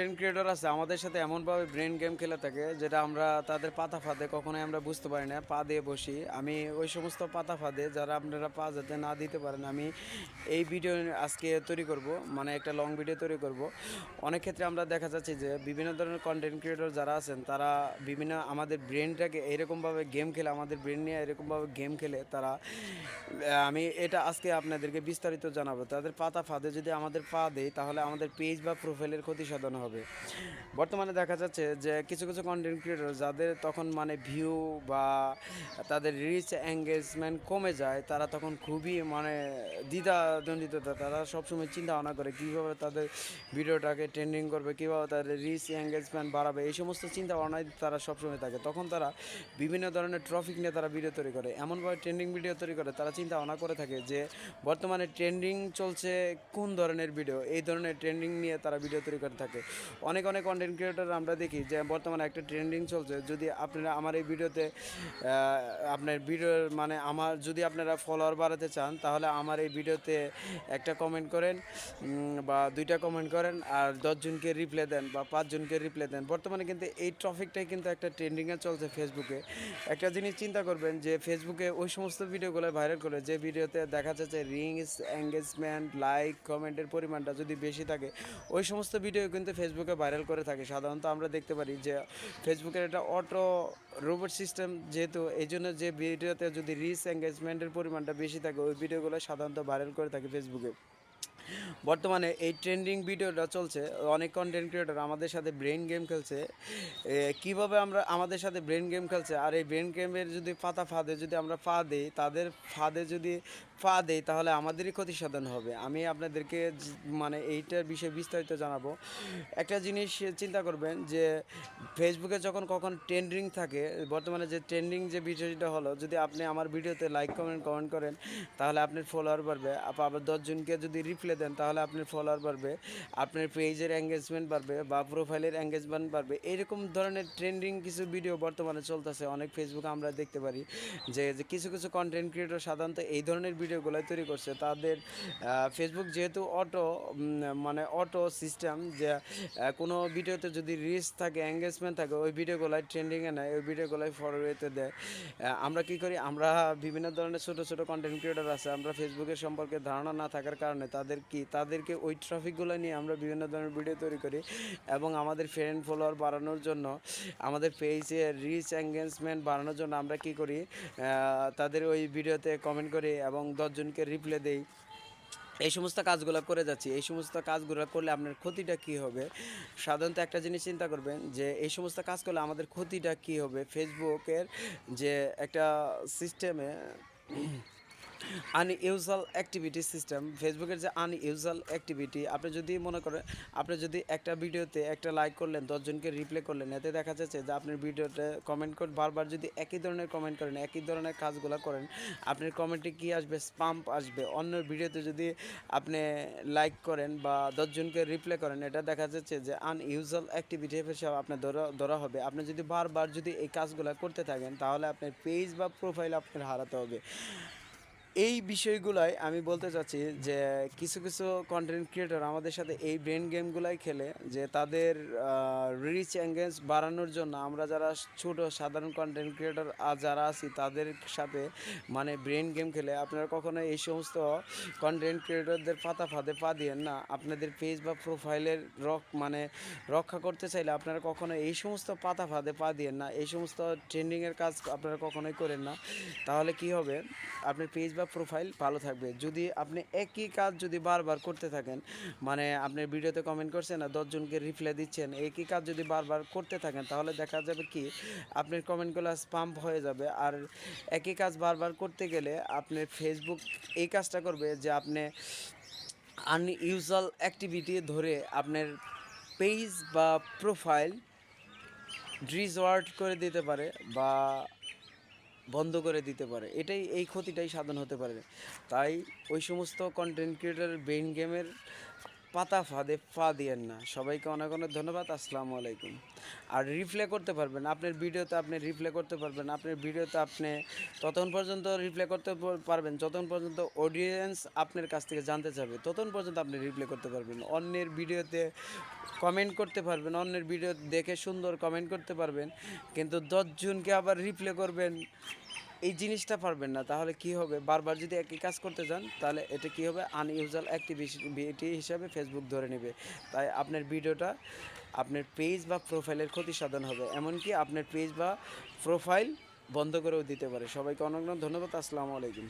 Brain creator আছে, আমাদের সাথে এমনভাবে ব্রেন গেম খেলে থাকে, যেটা আমরা তাদের পাতা ফাঁদে কখনোই আমরা বুঝতে পারি না, পা দিয়ে বসি। আমি ওই সমস্ত পাতা ফাঁদে যারা আপনারা পা যাতে না দিতে পারেন, আমি এই ভিডিও আজকে তৈরি করব মানে একটা লং ভিডিও তৈরি করব। অনেক ক্ষেত্রে আমরা দেখা যাচ্ছে যে, বিভিন্ন ধরনের কন্টেন্ট ক্রিয়েটর যারা আছেন, তারা বিভিন্ন আমাদের ব্রেনটাকে এরকমভাবে গেম খেলে, আমাদের ব্রেন নিয়ে এরকমভাবে গেম খেলে, তারা আমি এটা আজকে আপনাদেরকে বিস্তারিত জানাব। তাদের পাতা ফাঁদে যদি আমাদের পা দেয়, তাহলে আমাদের পেজ বা প্রোফাইলের ক্ষতি সাধন হবে। বর্তমানে দেখা যাচ্ছে যে কিছু কিছু কন্টেন্ট ক্রিয়েটর যাদের তখন মানে ভিউ বা তাদের রিচ এঙ্গেজমেন্ট কমে যায়, তারা তখন খুবই মানে দ্বিধা দ্বন্দ্বিততা তারা সবসময় চিন্তা ভাবনা করে কীভাবে তাদের ভিডিওটাকে ট্রেন্ডিং করবে, কীভাবে তাদের রিচ এঙ্গেজমেন্ট বাড়াবে, এই সমস্ত চিন্তা ভাবনায় তারা সবসময় থাকে। তখন তারা বিভিন্ন ধরনের ট্রফিক নিয়ে তারা ভিডিও তৈরি করে। এমনভাবে ট্রেন্ডিং ভিডিও তৈরি করে, তারা চিন্তা ভাবনা করে থাকে যে বর্তমানে ট্রেন্ডিং চলছে কোন ধরনের ভিডিও এই ধরনের ট্রেন্ডিং নিয়ে তারা ভিডিও তৈরি করে থাকে। অনেক অনেক কন্টেন্ট ক্রিয়েটর আমরা দেখি যে বর্তমানে একটা ট্রেন্ডিং চলছে। যদি আপনারা আমার এই ভিডিওতে আপনার ভিডিওর মানে আমার, যদি আপনারা ফলোয়ার বাড়াতে চান, তাহলে আমার এই ভিডিওতে একটা কমেন্ট করেন বা দুইটা কমেন্ট করেন, আর দশজনকে রিপ্লাই দেন, বা পাঁচজনকে রিপ্লাই দেন। বর্তমানে কিন্তু এই ট্রফিকটাই কিন্তু একটা ট্রেন্ডিংয়ে চলছে ফেসবুকে একটা জিনিস চিন্তা করবেন যে ফেসবুকে ওই সমস্ত ভিডিওগুলো ভাইরাল করে, যে ভিডিওতে দেখা যাচ্ছে রিংস এঙ্গেজমেন্ট লাইক কমেন্টের পরিমাণটা যদি বেশি থাকে, ওই সমস্ত ভিডিও কিন্তু ফেসবুকে ভাইরাল করে থাকে। সাধারণত আমরা দেখতে পারি যে ফেসবুকের একটা অটো রোবট সিস্টেম যেহেতু এই জন্য যে ভিডিওতে যদি রিচ এঙ্গেজমেন্টের পরিমাণটা বেশি থাকে, ওই ভিডিওগুলো সাধারণত ভাইরাল করে থাকে ফেসবুকে বর্তমানে এই ট্রেন্ডিং ভিডিওটা চলছে, অনেক কন্টেন্ট ক্রিয়েটর আমাদের সাথে ব্রেন গেম খেলছে। কীভাবে আমরা আমাদের সাথে ব্রেন গেম খেলছে? আর এই ব্রেন গেমের যদি পাতা ফাঁদে যদি আমরা পা দিই, তাদের ফাঁদে যদি পা দেই, তাহলে আমাদেরই ক্ষতি সাধন হবে। আমি আপনাদেরকে মানে এইটার বিষয়ে বিস্তারিত জানাব। একটা জিনিস চিন্তা করবেন যে ফেসবুকে যখন কখন ট্রেন্ডিং থাকে, বর্তমানে যে ট্রেন্ডিং যে বিষয়টা হলো, যদি আপনি আমার ভিডিওতে লাইক কমেন্ট কমেন্ট করেন, তাহলে আপনার ফলোয়ার বাড়বে। আবার দশজনকে যদি রিপ্লাই দেন, তাহলে আপনার ফলোয়ার বাড়বে, আপনার পেজের এঙ্গেজমেন্ট বাড়বে বা প্রোফাইলের এঙ্গেজমেন্ট বাড়বে। এরকম ধরনের ট্রেন্ডিং কিছু ভিডিও বর্তমানে চলতেছে, অনেক ফেসবুকে আমরা দেখতে পারি যে কিছু কিছু কন্টেন্ট ক্রিয়েটর সাধারণত এই ধরনের ভিডিওগুলো তৈরি করছে। তাদের ফেসবুক যেহেতু অটো মানে অটো সিস্টেম যে কোনো ভিডিওতে যদি রিচ থাকে এঙ্গেজমেন্ট থাকে, ওই ভিডিওগুলাই ট্রেন্ডিংয়ে নেয়, ওই ভিডিওগুলাই ফরওয়েতে দেয়। আমরা কি করি? আমরা বিভিন্ন ধরনের ছোটো ছোটো কন্টেন্ট ক্রিয়েটর আছে। আমরা ফেসবুকের সম্পর্কে ধারণা না থাকার কারণে তাদের কি তাদেরকে ওই ট্রাফিকগুলো নিয়ে আমরা বিভিন্ন ধরনের ভিডিও তৈরি করি এবং আমাদের ফ্রেন্ড ফলোয়ার বাড়ানোর জন্য, আমাদের পেজে রিচ এঙ্গেজমেন্ট বাড়ানোর জন্য আমরা কি করি তাদের ওই ভিডিওতে কমেন্ট করি এবং দশজনকে রিপ্লে দেই। এই সমস্ত কাজগুলো করে যাচ্ছি। এই সমস্ত কাজগুলো করলে আপনার ক্ষতিটা কি হবে? সাধারণত একটা জিনিস চিন্তা করবেন যে, এই সমস্ত কাজ করলে আমাদের ক্ষতিটা কি হবে? ফেসবুকের যে একটা সিস্টেমে আনইউজুয়াল অ্যাক্টিভিটি সিস্টেম ফেসবুকের যে আনইউজুয়াল অ্যাক্টিভিটি আপনি যদি মনে করেন, আপনি যদি একটা ভিডিওতে একটা লাইক করলেন, দশজনকে রিপ্লাই করলেন, এতে দেখা যাচ্ছে যে আপনার ভিডিওতে কমেন্ট করে বারবার যদি একই ধরনের কমেন্ট করেন, একই ধরনের কাজগুলো করেন, আপনার কমেন্টে কি আসবে? স্পাম্প আসবে। অন্য ভিডিওতে যদি আপনি লাইক করেন বা দশজনকে রিপ্লাই করেন, এটা দেখা যাচ্ছে যে আনইউজুয়াল অ্যাক্টিভিটি হিসেবে আপনার ধরা ধরা হবে। আপনি যদি বারবার যদি এই কাজগুলো করতে থাকেন, তাহলে আপনার পেজ বা প্রোফাইল আপনার হারাতে হবে। এই বিষয়গুলাই আমি বলতে চাচ্ছি যে কিছু কিছু কন্টেন্ট ক্রিয়েটর আমাদের সাথে এই ব্রেন গেমগুলাই খেলে যে তাদের রিচ এঙ্গেজ বাড়ানোর জন্য আমরা যারা ছোট সাধারণ কন্টেন্ট ক্রিয়েটর যারা আছি তাদের সাথে মানে ব্রেন গেম খেলে। আপনারা কখনো এই সমস্ত কন্টেন্ট ক্রিয়েটরদের পাতা ফাঁদে পা দিয়েন না। আপনাদের পেজ বা প্রোফাইলের রক মানে রক্ষা করতে চাইলে আপনারা কখনো এই সমস্ত পাতা ফাঁদে পা দিয়েন না। এই সমস্ত ট্রেন্ডিংয়ের কাজ আপনারা কখনোই করেন না। তাহলে কি হবে? আপনার পেজ বা প্রোফাইল ভালো থাকবে। যদি আপনি একই কাজ যদি বারবার করতে থাকেন মানে আপনি ভিডিওতে কমেন্ট করছেন আর দশজনকে রিপ্লাই দিচ্ছেন, একই কাজ যদি বারবার করতে থাকেন, তাহলে দেখা যাবে কি আপনার কমেন্টগুলো স্পাম্প হয়ে যাবে। আর একই কাজ বারবার করতে গেলে আপনার ফেসবুক এই কাজটা করবে যে আপনি আনইউজুয়াল অ্যাক্টিভিটি ধরে আপনার পেজ বা প্রোফাইল ডিসওয়ার্ড করে দিতে পারে বা বন্ধ করে দিতে পারে। এটাই, এই ক্ষতিটাই সাধন হতে পারে। তাই ওই সমস্ত কন্টেন্ট ক্রিয়েটার ব্রেন গেমের পাতা ফাঁদে পা দিয়েন না। সবাইকে অনেক অনেক ধন্যবাদ, আসসালামু আলাইকুম। আর রিপ্লে করতে পারবেন, আপনার ভিডিওতে আপনি রিপ্লে করতে পারবেন, আপনার ভিডিওতে আপনি ততক্ষণ পর্যন্ত রিপ্লে করতে পারবেন, যতক্ষণ পর্যন্ত অডিয়েন্স আপনার কাছ থেকে জানতে চাবে ততক্ষণ পর্যন্ত আপনি রিপ্লে করতে পারবেন। অন্যের ভিডিওতে কমেন্ট করতে পারবেন, অন্যের ভিডিও দেখে সুন্দর কমেন্ট করতে পারবেন, কিন্তু দশজনকে আবার রিপ্লে করবেন জিনিসটা পারবেন না, তাহলে কি হবে? বারবার যদি একই কাজ করতে যান, তাহলে এটা কি হবে? আনইউজাল অ্যাক্টিভিটি হিসাবে ফেসবুক ধরে নেবে। তাই আপনার ভিডিওটা আপনার পেজ বা প্রোফাইলের ক্ষতি সাধন হবে। এমনকি আপনার পেজ বা প্রোফাইল বন্ধ করেও দিতে পারে। সবাইকে অনেক ধন্যবাদ। আসসালামু আলাইকুম।